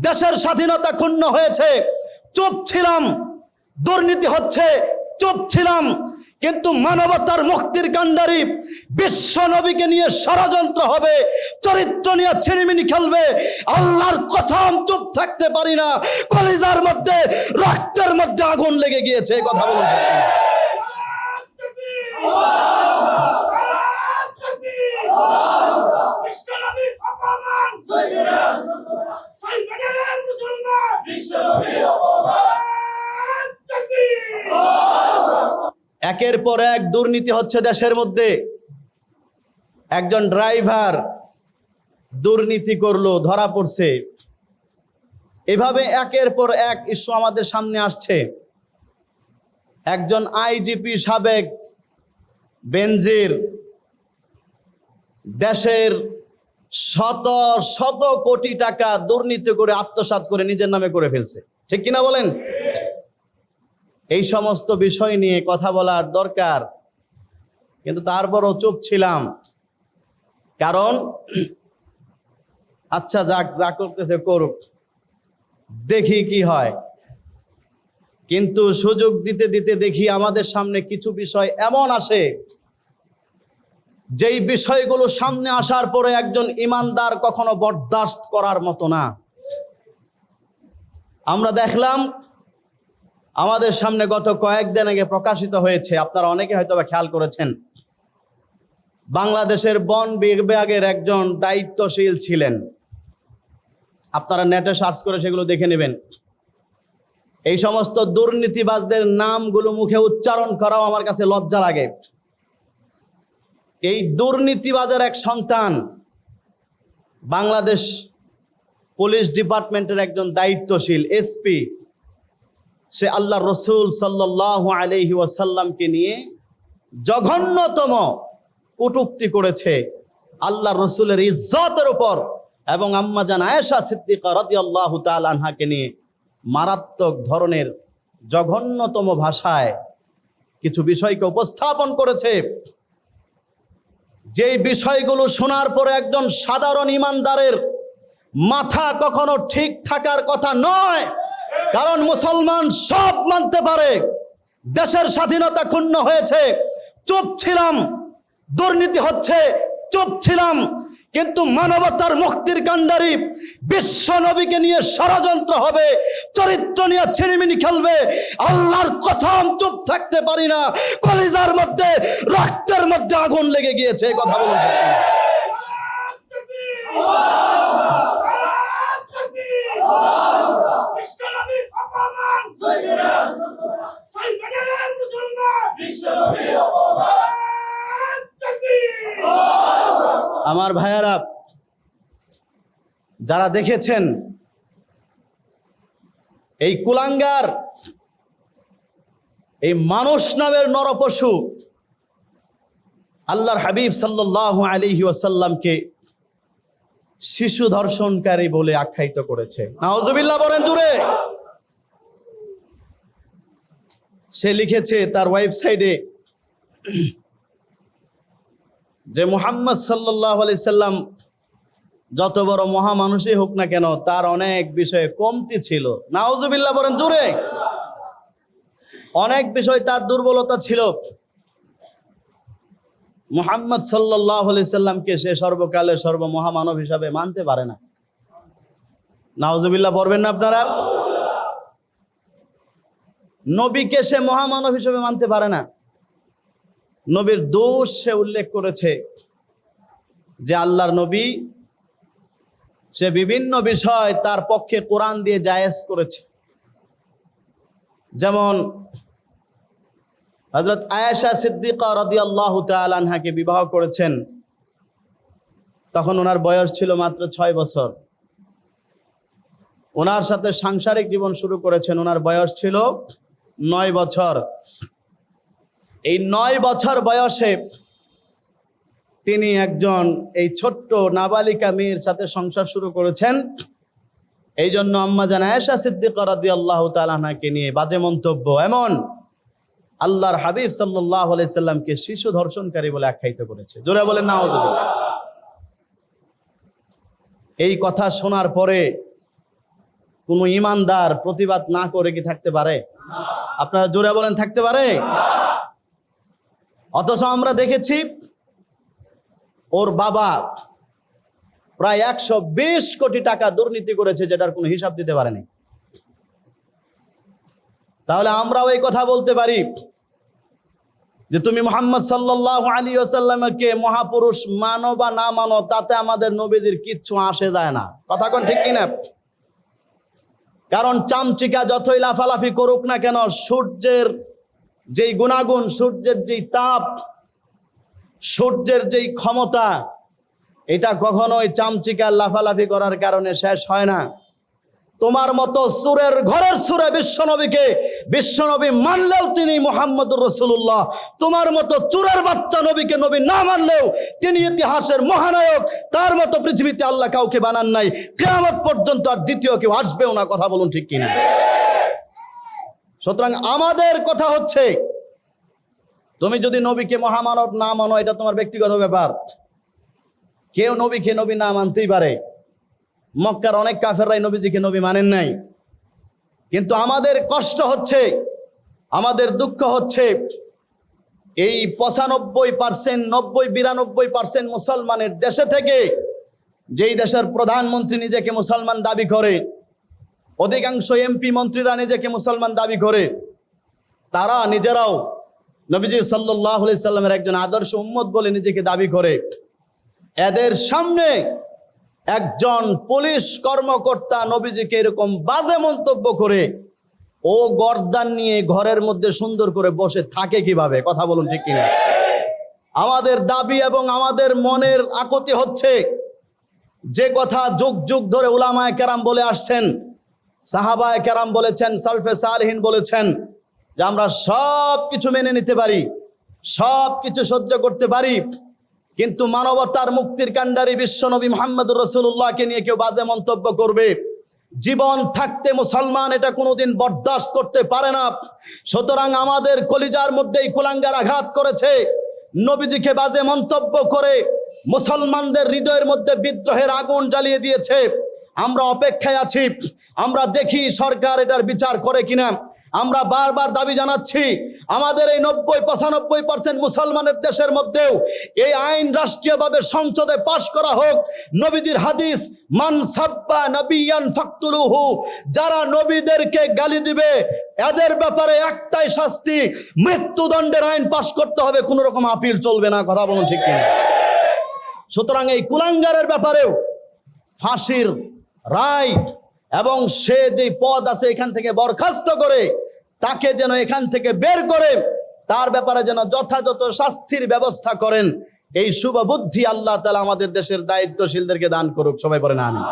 দেশের স্বাধীনতা ক্ষুণ্ণ হয়েছে চুপ ছিলাম দুর্নীতি হচ্ছে চুপ ছিলাম কিন্তু মানবতার মুক্তির কাণ্ডারি বিশ্ব নবীকে নিয়ে ষড়যন্ত্র হবে চরিত্র নিয়ে ছিনিমিনি খেলবে আল্লাহর কসম চুপ থাকতে পারি না কলিজার মধ্যে রক্তের মধ্যে আগুন লেগে গিয়েছে কথা বিশ্বনবীর একের পর এক দুর্নীতি হচ্ছে দেশের মধ্যে। একজন ড্রাইভার দুর্নীতি করল, ধরা পড়ছে। এভাবে একের পর এক ইস্যু আমাদের সামনে আসছে। একজন আইজিপি সাবেক বেনজির দেশের শত শত কোটি টাকা দুর্নীতি করে, আত্মসাৎ করে নিজের নামে করে ফেলছে। ঠিক কিনা বলেন? এই সমস্ত বিষয় নিয়ে কথা বলার দরকার। কিন্তু তারপরও চুপ ছিলাম। কারণ আচ্ছা যাক, যা করতেছে করুক। দেখি কি হয়। কিন্তু সুযোগ দিতে দিতে দেখি আমাদের সামনে কিছু বিষয় এমন আসে যেই বিষয়গুলো সামনে আসার পরে একজন ইমানদার কখনো বরদাস্ত করার মতো না। আমরা দেখলাম, আমাদের সামনে গত কয়েকদিন আগে প্রকাশিত হয়েছে, আপনারা অনেকে হয়তো বা খেয়াল করেছেন, বাংলাদেশের বন বিভাগের একজন দায়িত্বশীল ছিলেন। আপনারা নেটে সার্চ করে সেগুলো দেখে নেবেন। এই সমস্ত দুর্নীতিবাজদের নামগুলো মুখে উচ্চারণ করাও আমার কাছে লজ্জা লাগে। এই দুর্নীতিবাজার এক সন্তান বাংলাদেশ পুলিশ ডিপার্টমেন্টের একজন দায়িত্বশীল এসপি, সে আল্লাহ রসুল সাল্লাহ আলহি ওয়াসাল্লামকে নিয়ে জঘন্যতম কটুক্তি করেছে আল্লাহ রসুলের ইজ্জতের উপর এবং আম্মা জান আয়েশা সিদ্দিকা রতি আল্লাহ আনহাকে নিয়ে মারাত্মক ধরনের জঘন্যতম ভাষায় কিছু বিষয়কে উপস্থাপন করেছে। যেই বিষয়গুলো শোনার পরে একজন সাধারণ ইমানদারের মাথা কখনো ঠিক থাকার কথা নয়। কারণ মুসলমান সব মানতে পারে। দেশের স্বাধীনতা ক্ষুণ্ণ হয়েছে। চুপ ছিলাম। দুর্নীতি হচ্ছে। চুপ ছিলাম। কিন্তু মানবতার মুক্তির কাণ্ডারি বিশ্ব নবীকে নিয়ে ষড়যন্ত্র হবে চরিত্র নিয়ে ছিনিমিনি খেলবে আল্লাহর কসম চুপ থাকতে পারি না কলিজার মধ্যে রক্তের মধ্যে আগুন লেগে গিয়েছে এই কথা সাইবানের মুসলমান। আমার ভাইয়ারা, যারা দেখেছেন এই কুলাঙ্গার, এই মানুষ নামের নরপশু আল্লাহর হাবিব সাল্লাহ আলিহি ওয়াসাল্লামকে শিশু ধর্ষণকারী বলে আখ্যায়িত করেছে। নাওজুবিল্লাহ বলেন দূরে সে লিখেছে তার ওয়েবসাইটে যে মোহাম্মদ সাল্লাহ সাল্লাম যত বড় মহামানুষই হোক না কেন, তার অনেক বিষয়ে কমতি ছিল। নাওজুবিল্লাহ বলেন জুড়ে অনেক বিষয় তার দুর্বলতা ছিল। মুহাম্মদ সাল্লাহ সাল্লামকে সে সর্বকালের সর্বমহামানব হিসাবে মানতে পারে না। নাওজুবিল্লাহ পড়বেন না আপনারা? নবীকে সে মহামানব হিসেবে মানতে পারে না। নবীর দোষ সে উল্লেখ করেছে যে আল্লাহর নবী সে বিভিন্ন বিষয় তার পক্ষে কোরআন দিয়ে জায়েজ করেছে। যেমন হজরত আয়েশা সিদ্দিকা রদি আল্লাহ তালানহাকে বিবাহ করেছেন, তখন ওনার বয়স ছিল মাত্র ছয় বছর। ওনার সাথে সাংসারিক জীবন শুরু করেছেন, ওনার বয়স ছিল নয় বছর। এই নয় বছর বয়সে তিনি একজন এই ছোট্ট নাবালিকা মেয়ের সাথে সংসার শুরু করেছেন। এই জন্য আম্মা জান আয়েশা সিদ্দিকা রাদিয়াল্লাহু তাআলাকে নিয়ে বাজে মন্তব্য এমন, আল্লাহর হাবিব সাল্লামকে শিশু ধর্ষণকারী বলে আখ্যায়িত করেছে। জোরে বলেন নাউজুবিল্লাহ এই কথা শোনার পরে কোনো ইমানদার প্রতিবাদ না করে কি থাকতে পারে? আপনারা জোরে বলেন, থাকতে পারে? অথচ আমরা দেখেছি ওর বাবা প্রায় একশো বিশ কোটি টাকা দুর্নীতি করেছে যেটার কোনো হিসাব দিতে পারেনি। তাহলে আমরাও এই কথা বলতে পারি যে তুমি মোহাম্মদ সাল্লাহ আলী আসাল্লামকে মহাপুরুষ মানো বা না মানো, তাতে আমাদের নবীজির কিচ্ছু আসে যায় না। কথা কোন ঠিক কিনা? কারণ চামচিকা যতই লাফালাফি করুক না কেন, সূর্যের যেই গুণাগুণ, সূর্যের যেই তাপ, সূর্যের যেই ক্ষমতা, এটা কখনোই চামচিকার লাফালাফি করার কারণে শেষ হয় না। তোমার মতো সুরের ঘরের সুরে বিশ্বনবীকে, বিশ্বনবী মানলেও তিনি মোহাম্মদুর রসুল্লাহ তোমার মতো চুরের বাচ্চা নবীকে নবী না মানলেও তিনি ইতিহাসের মহানায়ক। তার মতো পৃথিবীতে আল্লাহ কাউকে বানান নাই। কেয়ামত পর্যন্ত আর দ্বিতীয় কেউ আসবেও না, কথা বলুন ঠিক কিনা? সুতরাং আমাদের কথা হচ্ছে, তুমি যদি নবীকে মহামানব না মানো, এটা তোমার ব্যক্তিগত ব্যাপার। কেউ নবীকে নবী না মানতেই পারে। মক্কার অনেক কাফেররাই নবীজিকে নবী মানেন নাই। কিন্তু আমাদের কষ্ট হচ্ছে, আমাদের দুঃখ হচ্ছে, এই পঁচানব্বই পার্সেন্ট, নব্বই, বিরানব্বই পার্সেন্ট মুসলমানের দেশে থেকে যেই দেশের প্রধানমন্ত্রী নিজেকে মুসলমান দাবি করে অধিকাংশ এমপি মন্ত্রীরা নিজেকে মুসলমান দাবি করে। তারা নিজেরাও নবীজি সাল্লাহ সাল্লামের একজন আদর্শ উম্মত বলে নিজেকে দাবি করে। এদের সামনে একজন পুলিশ কর্মকর্তা নবীজিকে এরকম বাজে মন্তব্য করে, ও গর্দান নিয়ে ঘরের মধ্যে সুন্দর করে বসে থাকে কীভাবে? কথা বলুন ঠিক কিনা? আমাদের দাবি এবং আমাদের মনের আকতি হচ্ছে, যে কথা যুগ যুগ ধরে উলামায় কেরাম বলে আসছেন সাহাবায় কেরাম বলেছেন, সালফে সালহীন বলেছেন যে আমরা সব কিছু মেনে নিতে পারি সব কিছু সহ্য করতে পারি, কিন্তু মানবতার মুক্তির কাণ্ডারি বিশ্বনবী মোহাম্মদুর রসুল্লাহকে নিয়ে কেউ বাজে মন্তব্য করবে। জীবন থাকতে মুসলমান এটা কোনোদিন বরদাস্ত করতে পারে না। সুতরাং আমাদের কলিজার মধ্যেই কুলাঙ্গার আঘাত করেছে। নবীজিকে বাজে মন্তব্য করে মুসলমানদের হৃদয়ের মধ্যে বিদ্রোহের আগুন জ্বালিয়ে দিয়েছে। আমরা অপেক্ষায় আছি, আমরা দেখি সরকার এটার বিচার করে কিনা। আমরা বারবার দাবি জানাচ্ছি, আমাদের এই নব্বই পঁচানব্বই পার্সেন্ট মুসলমানের দেশের মধ্যেও এই আইন রাষ্ট্রীয়ভাবে সংসদে পাশ করা হোক। নবীজির হাদিস, মান সাব্বা নবিয়ান ফাকতুলুহু যারা নবীদেরকে গালি দিবে, এদের ব্যাপারে একটাই শাস্তি, মৃত্যুদণ্ডের আইন পাশ করতে হবে। কোনো রকম আপিল চলবে না, কথা বলুন ঠিক সুতরাং এই কুলাঙ্গারের ব্যাপারেও ফাঁসির রাইট এবং সে যে পদ আছে এখান থেকে বরখাস্ত করে, তাকে যেন এখান থেকে বের করে, তার ব্যাপারে যেন যথাযথ শাস্তির ব্যবস্থা করেন। এই শুভ বুদ্ধি আল্লাহ তালা আমাদের দেশের দায়িত্বশীলদেরকে দান করুক। সবাই বলেন আমি